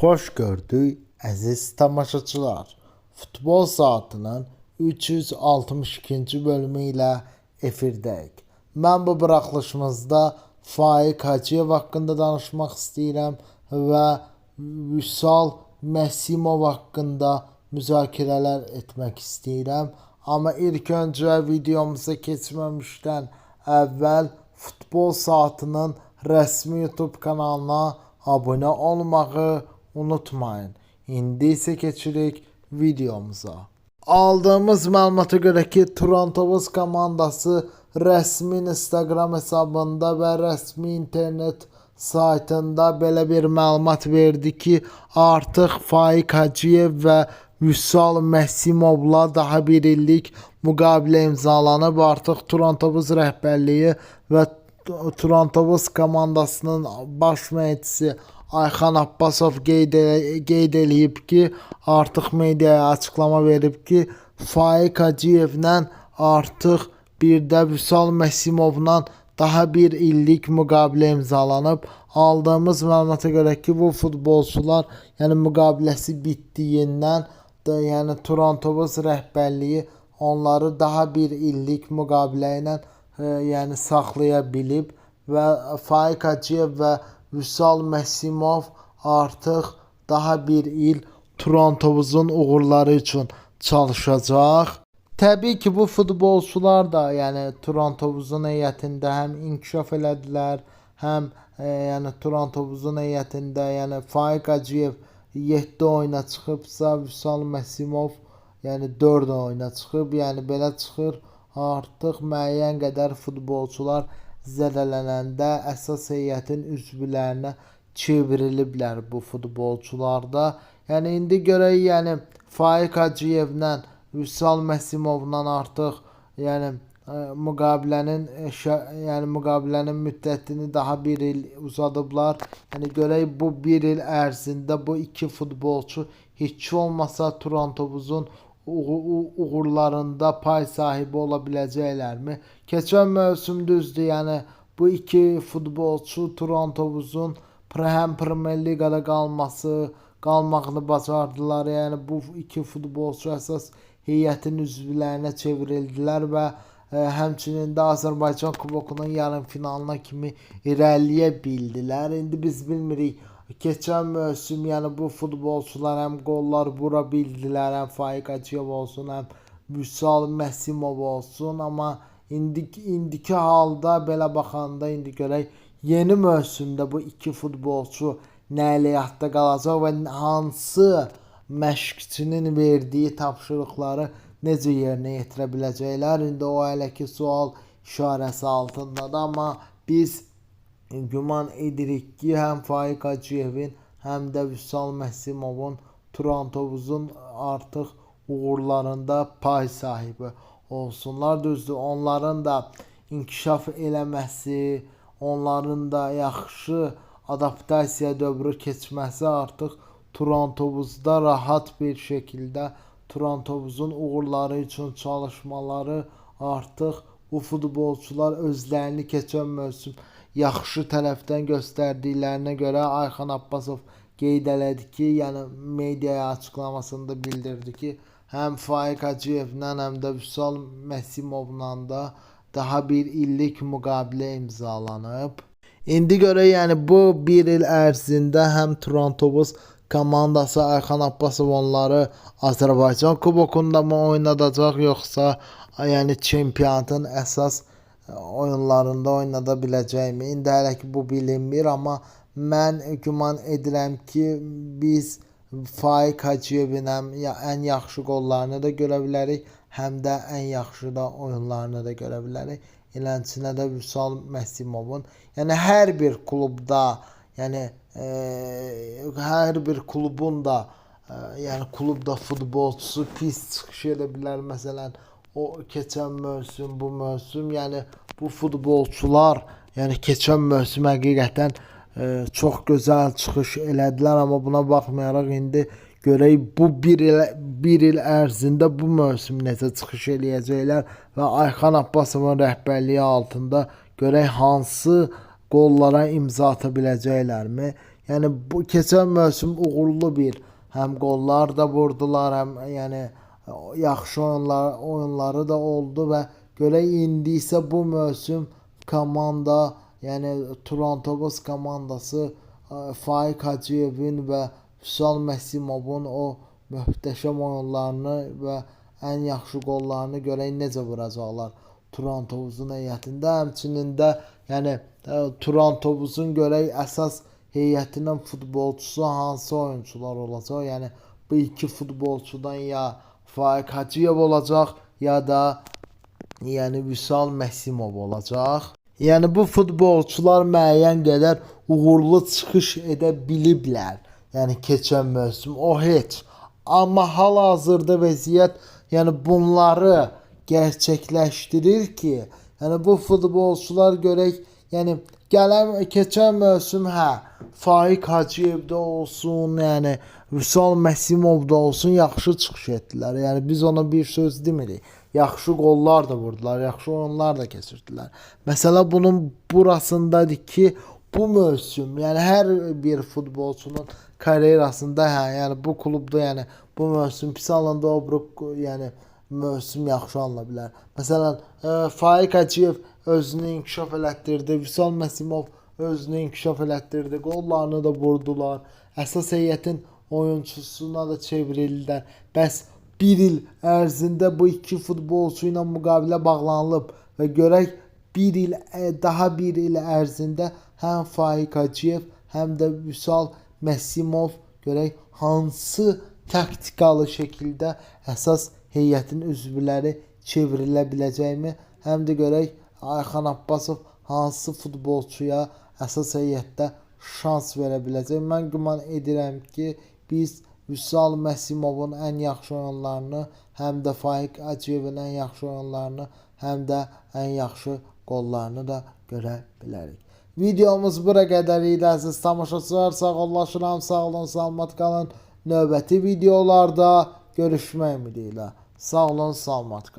Xoş gördük əziz tamaşaçılar. Futbol saatının 362-ci bölümü ilə efirdəyik. Mən bu buraxılışımızda Faiq Hacıyev haqqında danışmaq istəyirəm və Vüsal Məsimov haqqında müzakirələr etmək istəyirəm. Amma ilk öncə videomuza keçməmişdən əvvəl Futbol Saatının rəsmi YouTube kanalına abunə olmağı unutmayın. İndi isə keçirik videomuza. Aldığımız məlumata görə ki, Torontovuz komandası rəsmi Instagram hesabında və rəsmi internet saytında belə bir məlumat verdi ki, artıq Faiq Hacıyev və Vüsal Məsimovla daha bir illik müqavilə imzalanıb. Artıq Torontovuz rəhbərliyi və Torontovuz komandasının baş məşqçisi Ayxan Abbasov qeyd, elə- ki, artıq mediaya açıqlama verib ki, Faiq Hacıyevlə artıq bir də Vüsal Məsimovla daha bir illik müqavilə imzalanıb. Aldığımız məlumata görə ki, bu futbolçular, yəni müqaviləsi bitdiyindən də, yəni Torontovuz rəhbərliyi onları daha bir illik müqavilə ilə yəni saxlaya bilib və Faiq Hacıyev və Vüsal Məsimov artıq daha bir il Torontovuzun uğurları üçün çalışacaq. Təbii ki, bu futbolçular da, yəni Torontovuzun heyətində həm inkişaf elədilər, həm e, yəni Torontovuzun heyətində, yəni Faiq Hacıyev 7 oyuna çıxıbsa, Vüsal Məsimov yəni 4 oyuna çıxıb, yəni belə çıxır. Artıq müəyyən qədər futbolçular zədələnəndə əsas heyətin üzvlərinə çevriliblər bu futbolçularda. Yəni indi görək, yəni Faiq Hacıyevlə Vüsal Məsimovla artıq yəni ə, müqavilənin şə- yəni müqavilənin müddətini daha bir il uzadıblar. Yəni görək bu bir il ərzində bu iki futbolçu heç olmasa u- uğurlarında pay sahibi ola biləcəklərmi? Keçən mövsüm düzdür, yəni bu iki futbolçu Torontovuzun pre- həm Premier Liqada qalması, qalmağını bacardılar. Yəni bu iki futbolçu əsas heyətin üzvlərinə çevrildilər və ə, həmçinin də Azərbaycan Kubokunun yarım finalına kimi irəliyə bildilər. İndi biz bilmirik keçən mövsüm yəni bu futbolçular həm qollar vura bildilər, həm Faiq Hacıyev olsun, həm Vüsal Məsimov olsun, amma indi indiki halda belə baxanda indi görək yeni mövsümdə bu iki futbolçu nə əleyhətdə qalacaq və hansı məşqçinin verdiyi tapşırıqları necə yerinə yetirə biləcəklər? İndi o hələ ki sual işarəsi altındadır, amma biz güman edirik ki, həm Faiq Hacıyevin, həm də Vüsal Məsimovun Torontovuzun artıq uğurlarında pay sahibi olsunlar. Düzdür, onların da inkişaf eləməsi, onların da yaxşı adaptasiya dövrü keçməsi artıq Torontovuzda rahat bir şəkildə Torontovuzun uğurları üçün çalışmaları artıq bu futbolçular özlərini keçən mövsüm yaxşı tərəfdən göstərdiklərinə görə Ayxan Abbasov qeyd elədi ki, yəni mediaya açıqlamasında bildirdi ki, həm Faiq Hacıyevlə, həm də Vüsal Məsimovla da daha bir illik müqavilə imzalanıb. İndi görə yəni bu bir il ərzində həm Torontovuz komandası Ayxan Abbasov onları Azərbaycan Kubokunda mı oynadacaq yoxsa yəni çempionatın əsas oyunlarında oynada biləcəkmi? İndi hələ ki bu bilinmir, amma mən güman edirəm ki, biz Faiq Hacıyevin həm ən yaxşı qollarını da görə bilərik, həm də ən yaxşı da oyunlarını da görə bilərik. Eləncə də Vüsal Məsimovun, yəni hər bir klubda, yəni e, hər bir klubun da e, yəni klubda futbolçusu pis çıxış edə bilər. Məsələn, o keçən mövsüm, bu mövsüm, yəni bu futbolçular, yəni keçən mövsüm həqiqətən e, çox gözəl çıxış elədilər, amma buna baxmayaraq indi görək bu bir il bir il ərzində bu mövsüm necə çıxış eləyəcəklər və Ayxan Abbasovun rəhbərliyi altında görək hansı qollara imza ata biləcəklərmi? Yəni bu keçən mövsüm uğurlu bir həm qollar da vurdular, həm yəni yaxşı oyunlar oyunları da oldu və görək indi isə bu mövsüm komanda, yəni Toronto Buz komandası Faik Hacıyevin və Vüsal Məsimovun o möhtəşəm oyunlarını və ən yaxşı qollarını görək necə vuracaqlar. Toronto Buzun heyətində, həmçinin də yəni Toronto Buzun görək əsas heyətinin futbolçusu hansı oyunçular olacaq? Yəni bu iki futbolçudan ya Faik Hacıyev olacaq ya da yəni Vüsal Məsimov olacaq. Yəni bu futbolçular müəyyən qədər uğurlu çıxış edə biliblər. Yəni keçən mövsüm o heç. Amma hal-hazırda vəziyyət yəni bunları gerçəkləşdirir ki, yəni bu futbolçular görək, yəni gələn keçən mövsüm hə, Faik Hacıyevdə olsun, yəni Vüsal Məsimovda olsun yaxşı çıxış etdilər. Yəni biz ona bir söz demirik. Yaxşı qollar da vurdular, yaxşı oyunlar da keçirdilər. Məsələ bunun burasındadır ki, bu mövsüm, yəni hər bir futbolçunun karyerasında hə, yəni bu klubda yəni bu mövsüm pis alanda Obruk yəni mövsüm yaxşı alına bilər. Məsələn, ə, Faik Hacıyev özünü inkişaf elətdirdi, Vüsal Məsimov özünü inkişaf elətdirdi, qollarını da vurdular. Əsas heyətin oyunçusuna da çevrildilər. Bəs bir il ərzində bu iki futbolçu ilə müqavilə bağlanılıb və görək bir il ə, daha bir il ərzində həm Faik Hacıyev, həm də Vüsal Məsimov görək hansı taktikalı şəkildə əsas heyətin üzvləri çevrilə biləcəkmi? Həm də görək Ayxan Abbasov hansı futbolçuya əsas heyətdə şans verə biləcək. Mən güman edirəm ki, biz Vüsal Məsimovun ən yaxşı oyunlarını, həm də Faik Acıyevin ən yaxşı oyunlarını, həm də ən yaxşı qollarını da görə bilərik. Videomuz bura qədər idi əziz tamaşaçılar. Sağollaşıram, sağ olun, salamat qalın. Növbəti videolarda görüşmək ümidi ilə. Sağ olun, salamat qalın.